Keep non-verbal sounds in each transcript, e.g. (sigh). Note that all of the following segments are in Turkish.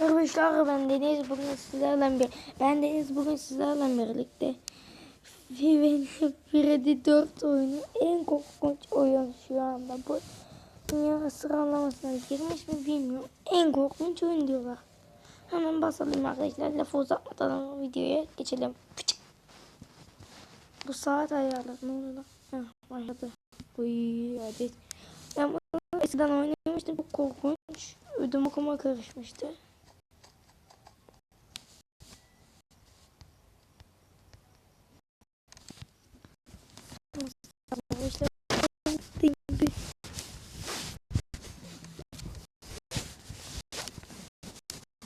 Arkadaşlar ben Deniz. Bugün sizlerle bir ben Deniz bugün sizlerle birlikte Fiven Freddy 4 oyunu en korkunç oyun şu anda bu dünya sıralamasına girmiş mi bilmiyorum. En korkunç oyun diyorlar. Hemen basalım arkadaşlar lafı uzatmadan videoya geçelim. Fıçık. bu saat ayarları ne oluyor lan? Başladı Uy, hadi ben eskiden oynamıştım çok korkunç. Ödüm okuma karışmıştı İşte gibi.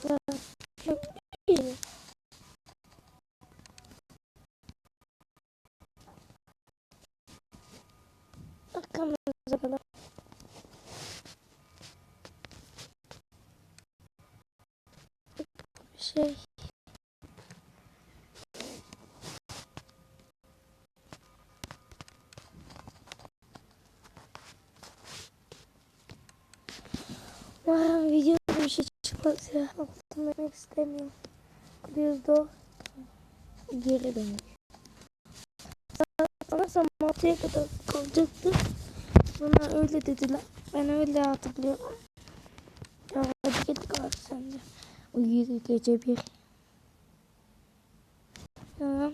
Çok iyi. Arkamıza kadar. Şey. Umarım videoda bir şey çıkmaz ya. Altını etmek istemiyorum. Da geri dönüş. Sanırsam 6'ya kadar kalacaktı. Bana öyle dediler. Ben öyle hatırlıyorum. Ya hadi git abi sen de. Uyuyor gece bir. Tamam.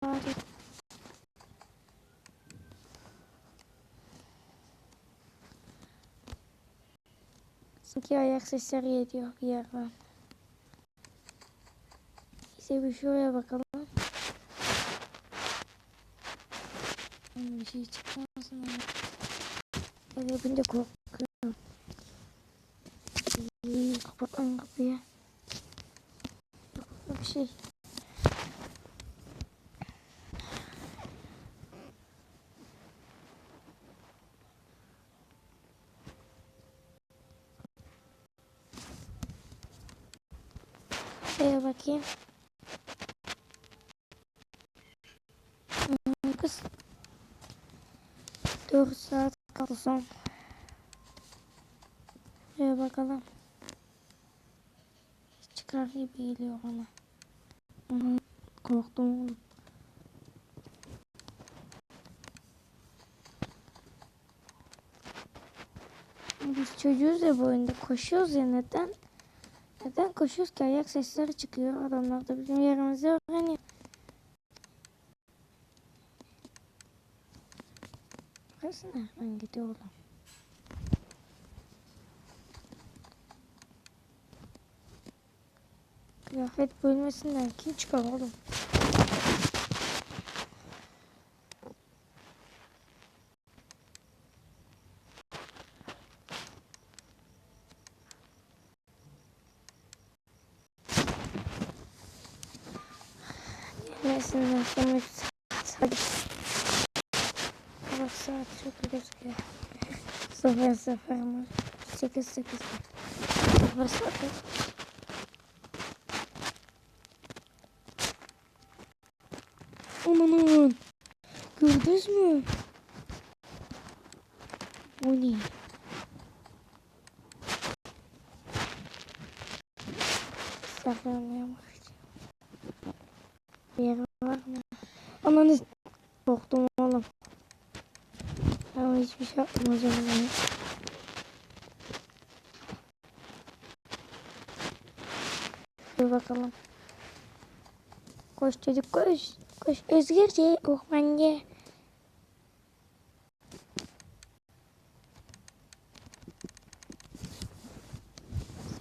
Saat Sanki ayak sesleri geliyor bir yerden. İşte bir şuraya bakalım. Bir şey çıkmasın ama. Ben yapınca korkuyorum. İyi, kapat lan kapıyı. Bir şey. Şuraya bakayım. Hmm, Kız. 4 saat son. Şuraya bakalım. Çıkar gibi geliyor bana. Hı, Korktum oğlum. Biz çocuğuz ya bu oyunda koşuyoruz ya neden? Neden koşuyoruz ki ayak sesleri çıkıyor adamlar da bizim yerimizi öğreniyor. Burası nereden gidiyor oğlum? Kıyafet bölmesinden kim çıkar oğlum? Gelmesinden sonra saat hadi. Bak saat çok gözüküyor. (laughs) Sıfır sıfır mı? Sekiz sekiz. Sıfır sıfır. Amanın. Gördünüz mü? O ne? Saklanmaya başlayacağım. Bir yer var mı? Ananı korktum oğlum. Ama hiçbir şey yapmaz onu. Dur bakalım. Koş çocuk koş. Koş özgürce ormanya.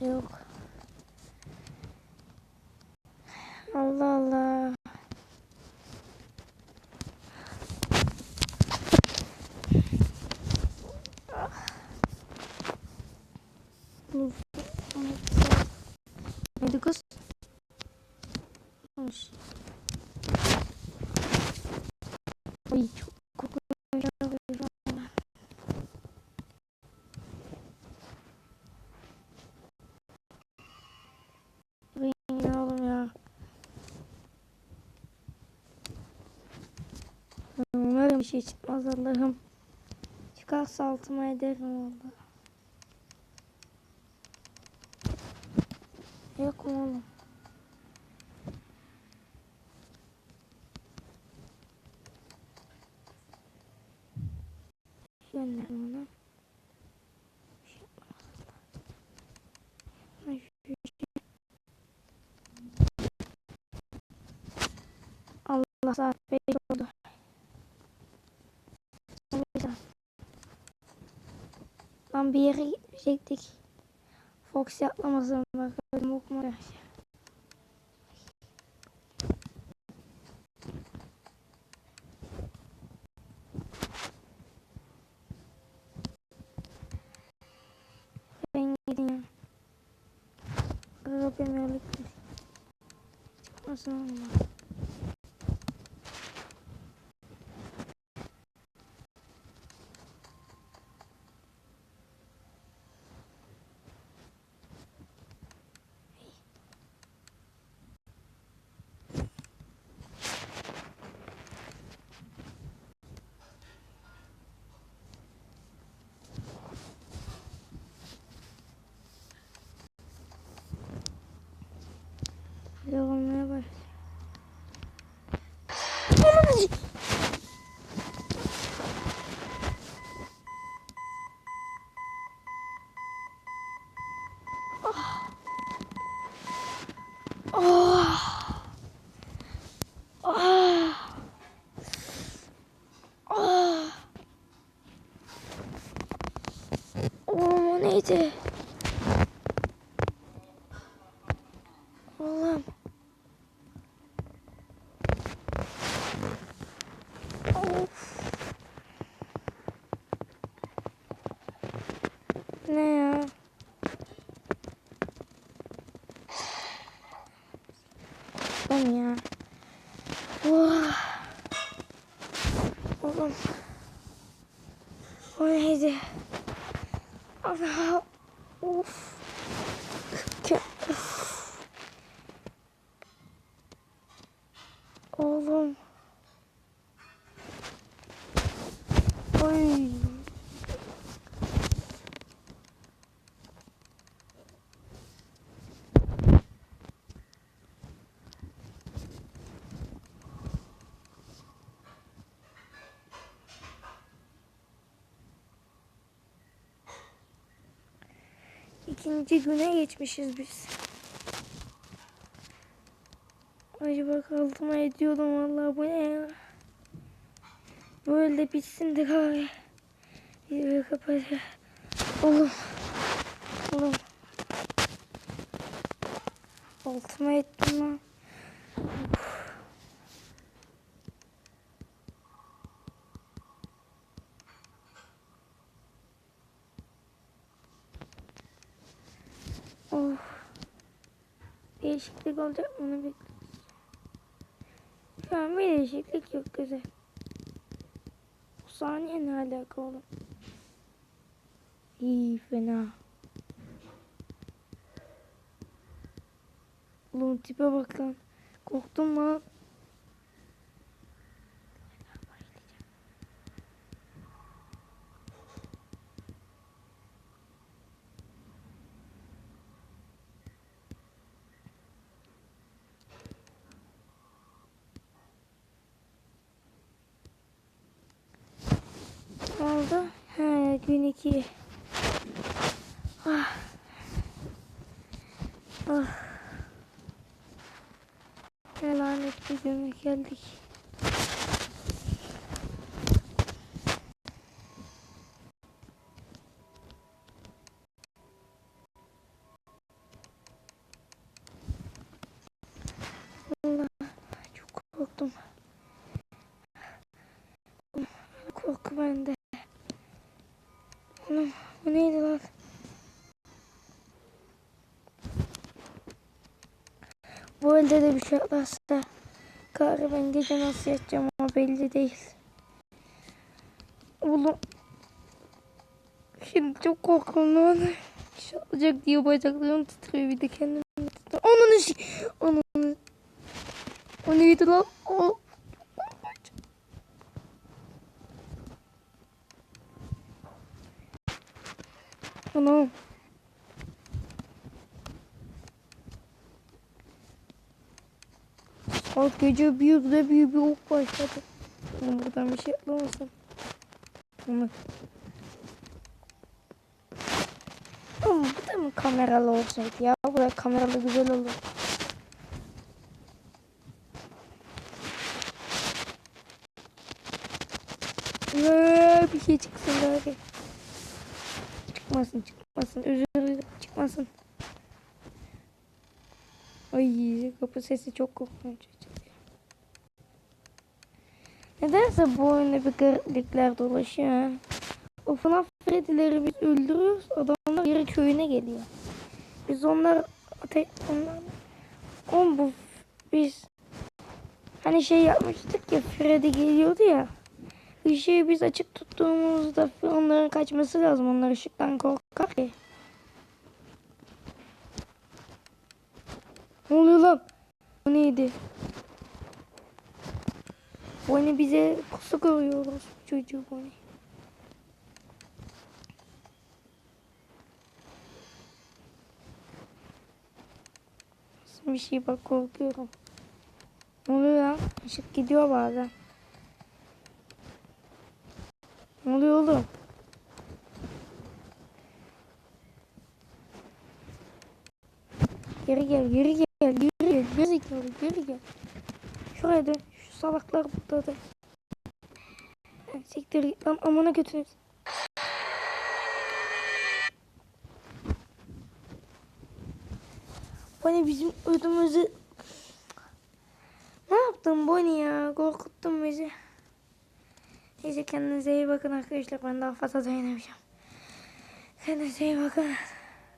Yok. Allah Allah. Uf. Hadi kız. Ay çok. Umarım bir şey çıkmaz Allah'ım. Çıkarsa altıma ederim valla. Yok mu oğlum? Gönder onu. Allah saat 5 oldu. Lan bir yere gidecektik. Fox atlamasın bakalım okuma. Ben gideyim. Arabam yolu Nasıl olmaz? Yorulmaya başladı. Oh. Oh. Oh. Oğlum o neydi? Oğlum. Of. Ne ya? Ben ya. Oh. Oğlum. O neydi? Ana. Of. Ke- Of. Oğlum. Ay. İkinci güne geçmişiz biz. Acaba kaldıma ediyordum vallahi bu ne ya. Böyle bitsin de gari. Videoyu kapatacağım. Oğlum. Oğlum. Altıma ettim lan. Oh. Değişiklik olacak mı onu bekliyoruz. Şu an bir değişiklik yok güzel. Bu saniye ne alaka oğlum? İyi fena. Oğlum tipe bak lan. Korktum lan. Ne oldu? He, gün iki. Ah. Ah. Ne lanet bir güne geldik. Allah çok korktum. Korku bende. Oğlum bu neydi lan? Bu elde de bir şey atlarsa Karı ben gece nasıl yatacağım ama belli değil. Oğlum Şimdi çok korkuyorum lan. Bir şey olacak diye bacaklarım titriyor bir de tutuyor. Onun işi. Onun. O neydi lan? O. no. Bak gece bir yüzde bir bir ok başladı. Oğlum buradan bir şey atlamasın. Bunu. Oğlum bu da mı kameralı olsaydı ya? Burada kameralı güzel olur. Ee, bir şey çıksın bari. Çıkmasın çıkmasın. Özür çıkmasın. Ay kapı sesi çok korkunç. Nedense bu oyunda bir gariplikler dolaşıyor. O FNAF Freddy'leri biz öldürüyoruz. Adamlar geri köyüne geliyor. Biz onlar ate onlar on bu biz hani şey yapmıştık ya Freddy geliyordu ya. Işığı biz açık tuttuğumuzda onların kaçması lazım. Onlar ışıktan korkar ki. Ne oluyor lan? Bu neydi? Bonnie bize pusu koruyoruz. Çocuğu Bonnie. Nasıl bir şey bak korkuyorum. Ne oluyor lan? Işık gidiyor bazen. Ne oluyor oğlum? Geri gel, geri gel, geri gel, geri gel, geri gel. Şuraya dön. Şu salaklar burada da. Siktir git lan amına götürürüz. Bonnie bizim ödümüzü... Ne yaptın Bonnie ya? Korkuttun bizi. Neyse kendinize iyi bakın arkadaşlar. Ben daha fazla dayanamayacağım. Kendinize iyi bakın.